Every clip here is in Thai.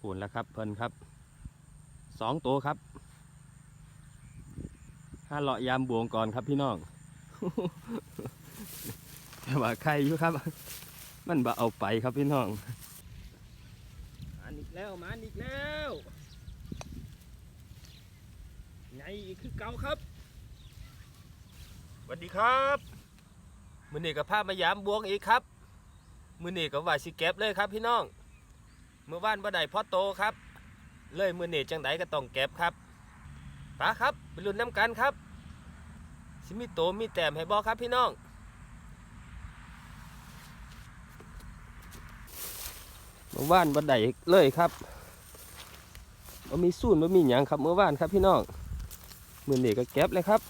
พูนแล้วครับเพิ่นครับสองตัวครับห้าเลาะยามบวงก่อนครับพี่น้องแต่ว่าใครอยู่ครับ มันบ่เอาไปครับพี่น้องมาอีกแล้วมาอีกแล้วไงอีกคือเก่าครับสวัสดีครับมือนี้กับภาพมายามบวงอีกครับมือนี้กับว่าสิเก็บเลยครับพี่น้อง เมื่อวานบ่ได้พอโตครับ เลยมือเนี้จังไดก็ต้องเก็บครับปาครับไปลุ้นน้ำกันครับสิมีโตมีแต้มให้บอครับพี่น้องเมื่อวานบ่ได้เลยครับบ่มีสูนบ่มีหยังครับเมื่อวานครับพี่น้องมือเนี้ก็เก็บเลยครับ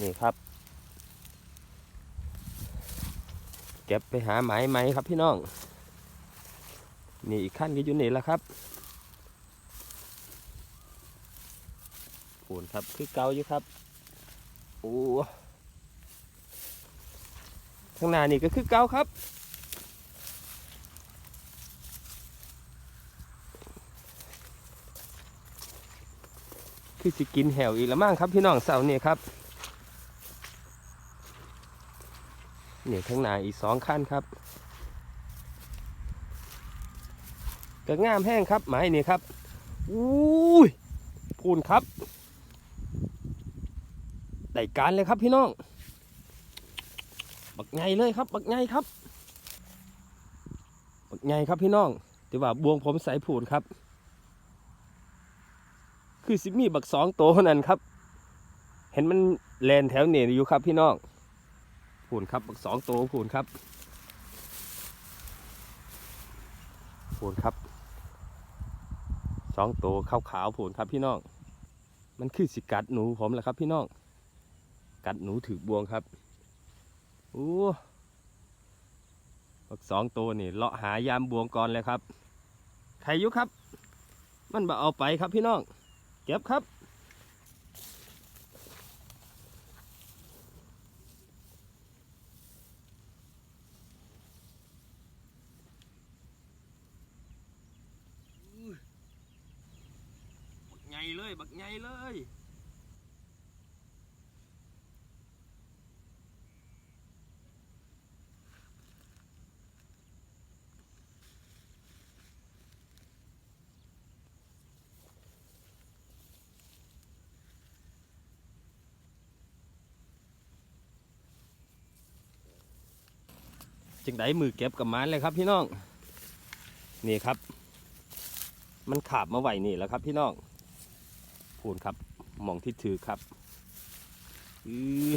นี่ครับ เก็บไปหาไม้ไหมครับพี่น้อง นี่อีกขั้นก็อยู่นี่แหละครับปูนครับคือเกาอยู่ครับโอ้ข้างหน้านี่ก็คือเกาครับคือสิกินแหวอีกแล้วมั้งครับพี่น้องเสาร์นี่ครับ เนี่ข้างหน้าอีกสองขั้นครับก็งามแห้งครับไม้นี่ครับอุ้ยพูนครับได้การเลยครับพี่น้อง บักไงเลยครับ บักไงครับ บักไงครับพี่น้องแต่ว่าบวงผมใส่ผูนครับ คือสิมีบักสองโตวนั้นครับ เห็นมันแลนแถวเนี่ยอยู่ครับพี่น้อง ผูนครับสองโตวผูนครับผูนครับสองตัวขาวขาวๆผุนครับพี่น้อง มันคือสิกัดหนูผมแหละครับ พี่น้อง กัดหนูถือบวงครับโอ้บักสองตัวนี่เลาะหายามบวงก่อนเลยครับ ใครยุครับ มันบ่เอาไปครับพี่น้อง เก็บครับ ญ่เลย บักใหญ่เลยจึงได้มือเก็บกับมันเลยครับพี่น้อง นี่ครับ มันขาบมาไหวนี่แหล้วครับพี่น้อง พูนครับมองที่ถือครับอือ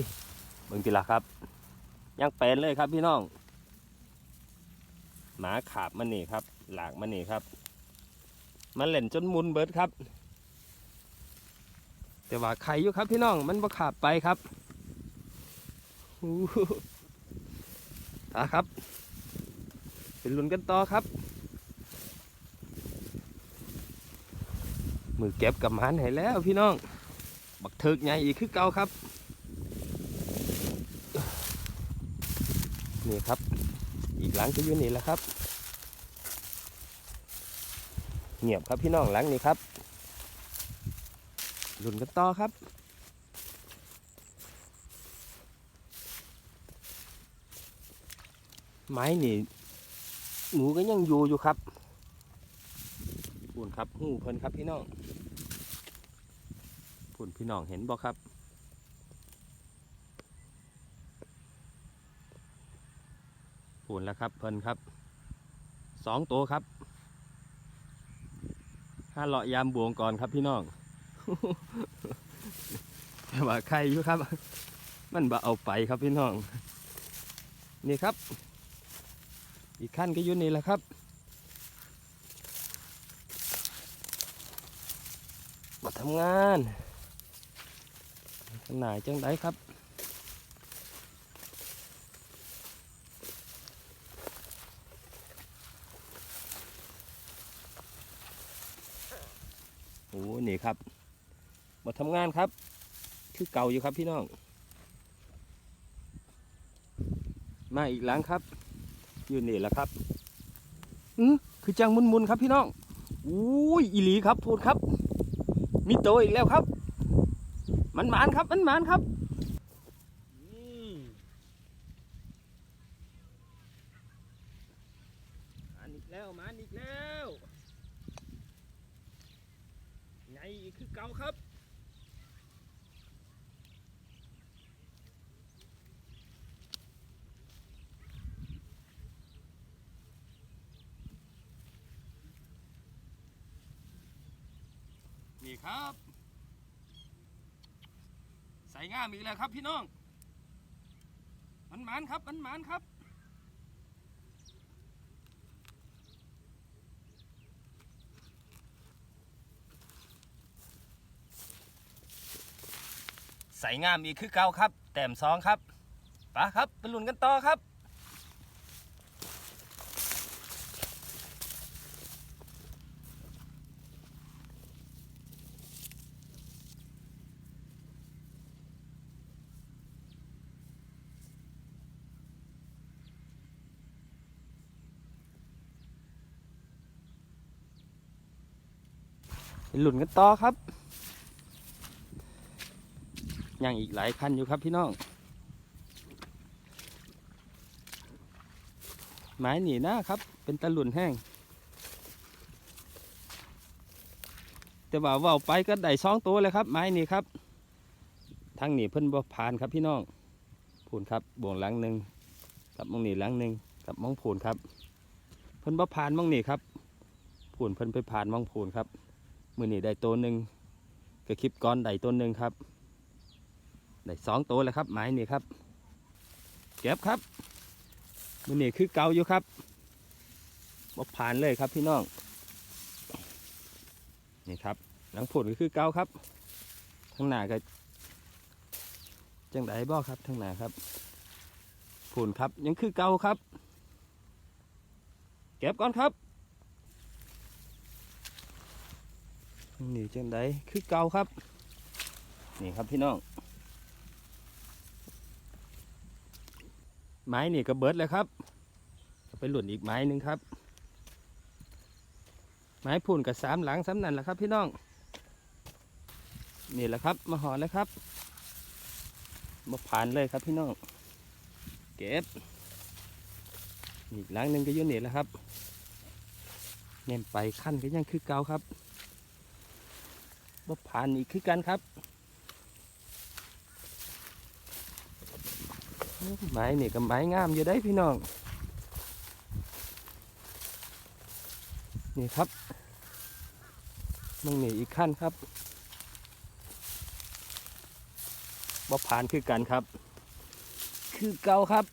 เบิ่งทีละครับ ยังเป็นเลยครับพี่น้อง หมาขาบมันนี่ครับ หลากมันนี่ครับ มันเล่นจนมุนเบิดครับ แต่ว่าใครอยู่ครับพี่น้องมันบ่ขาบไปครับอู้ครับ เป็นลุ้นกันต่อครับ มือเก็บกับมันให้แล้วพี่น้อง บักเถิกใหญ่อีกคือเก่าครับ นี่ครับ อีกหลังจะอยู่นี่แหละครับ เงียบครับพี่น้องหลังนี้ครับลุนกันต่อครับไม้นี่หนูก็ยังอยู่อยู่ครับ พูนครับหูเพิ่นครับพี่น้องพูนพี่น้องเห็นบ่ครับ พูนแล้วครับเพิ่นครับสองตัวครับห้าเลาะยามบวงก่อนครับพี่น้องแต่ว่าใครอยู่ครับ มันบ่เอาไปครับพี่น้อง นี่ครับ อีกขั้นก็อยู่นี่แหละครับ มาทำงานขนาดจังไดครับโอ้นี่ครับมาทำงานครับ คือเก่าอยู่ครับพี่น้อง มาอีกหลังครับ อยู่นี่แหละครับอือคือจังมุนๆครับพี่น้องอุ้ยอีหลีครับพูดครับ มีโตอีกแล้วครับ มันหมานครับ มันหมานครับนี่หมานอีกแล้วหมานอีกแล้วไงอีกคือเก่าครับี่ครับใส่ง่ามอีกแล้วครับพี่น้อง มันหมานครับ มันหมานครับ ใส่ง่ามอีกคือเก่าครับ แต้มสองครับปะครับไปลุ้นกันต่อครับ ไปลุ้นกันต่อครับยังอีกหลายคันอยู่ครับพี่น้อง ไม้หนีหน้าครับ เป็นตะหลุนแห้ง แต่ว่าว่าไปก็ได้สองตัวเลยครับ ไม้นี่ครับทางหนีเพิ่นบ่ผ่านครับพี่น้องผูนครับบ่วงหลังหนึ่งกับมองหนีหลังหนึ่งกับมองผูนครับ เพิ่นบ่ผ่านมองหนีครับผูนเพิ่นไปผ่านมองผูนครับ มือนี่ได้ตัวหนึ่งกระคลิปก้อนได้ตัวหนึ่งครับได้สองตัวแล้วครับไม้นี่ครับเก็บครับมือนี่คือเกาอยู่ครับบ่ผ่านเลยครับพี่น้องนี่ครับหลังผลก็คือเกาครับทั้งหน้าก็จังไดบ่ครับทั้งหน้าครับผลครับยังคือเกาครับ เก็บก่อนครับ นี่จังไดคือเก่าครับ นี่ครับพี่น้อง ไม้นี่ก็เบิดเลยครับ ไปหล่นอีกไม้หนึ่งครับ ไม้พุ่นกับสามหลังสามนันแหละครับ พี่น้อง นี่แหละครับมาห่อแล้วครับมาผ่านเลยครับพี่น้อง เก็บ อีกหลังหนึ่งก็ยุ่นี่แหละครับเน้นไปขั้นก็ยังคือเก่าครับ บ่ผ่านอีกคือกันครับไม้เนี่ยก็ไม้งามอยู่ได้พี่น้อง นี่ครับมึงนี่อีกขั้นครับบ่ผ่านคือกันครับ คือเก่าครับ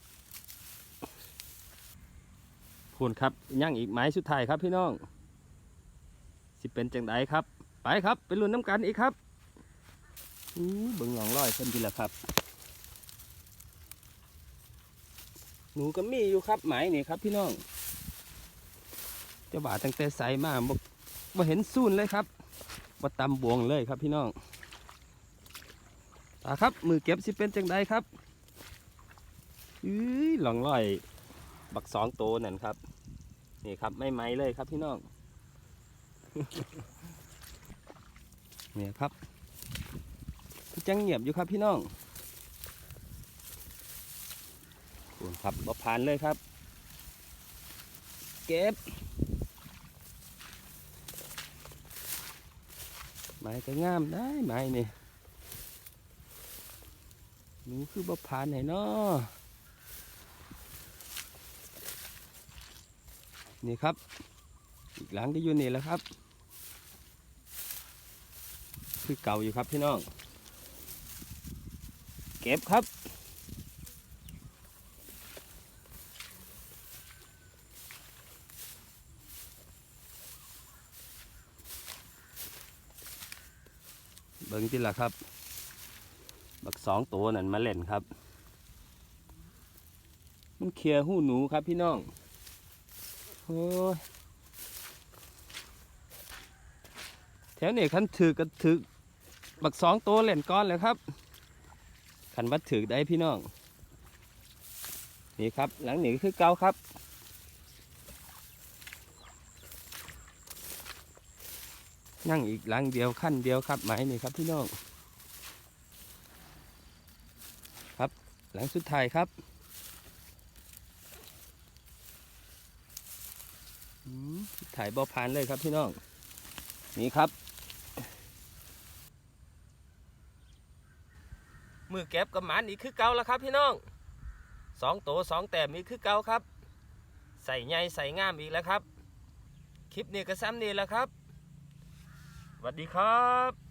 พูนครับย่างอีกไม้สุดท้ายครับพี่น้อง สิเป็นจังไดครับ ครับไปลุ้นน้ำกันอีกครับอู้เบิ่งหลองร้อยเพิ่นดีละครับ หนูก็มีอยู่ครับหมายนี่ครับพี่น้องเจะบ่าตั้งแต่ใสมาบ่บ่เห็นสูนเลยครับบ่ตำบวงเลยครับพี่น้องตาครับมือเก็บสิเป็นจังไดครับอื้อหลองร้อย บักสองโตวนั่นครับ นี่ครับไม่ไหมเลยครับพี่น้อง เนี่ยครับจังเงียบอยู่ครับพี่น้องขนครับบ่ผ่านเลยครับ เก็บไม้ก็งามได้ไม้นี่หนูคือบ่ผ่านไหนเนาะนี่ครับ อีกหลังที่อยู่นี่แหล้วครับ คือเก่าอยู่ครับพี่น้อง เก็บครับ เบิ้งที่ละครับ บักสองตัวนั่นมาเล่นครับ มันเคลียร์หูหนูครับพี่น้องโอ้ยแถวนี้คันถือก็ถือ บักสองตัวเหล่นก้อนเลยครับ ขันวัดถือได้พี่น้อง นี่ครับหลังหนีคือเก่าครับ นั่งอีกหลังเดียวขั้นเดียวครับไหมนี่ครับพี่น้อง ครับหลังสุดท้ายครับถ่ายบอพานเลยครับพี่น้อง นี่ครับ มือเก็บกับหมันอีกคือเก่าแล้วครับพี่น้องสองโตสองแต้มอีกคือเก่าครับ ใส่ใยใส่งามอีกแล้วครับ คลิปนี้ก็ซ้ำนี่แหล้วครับสวัสดีครับ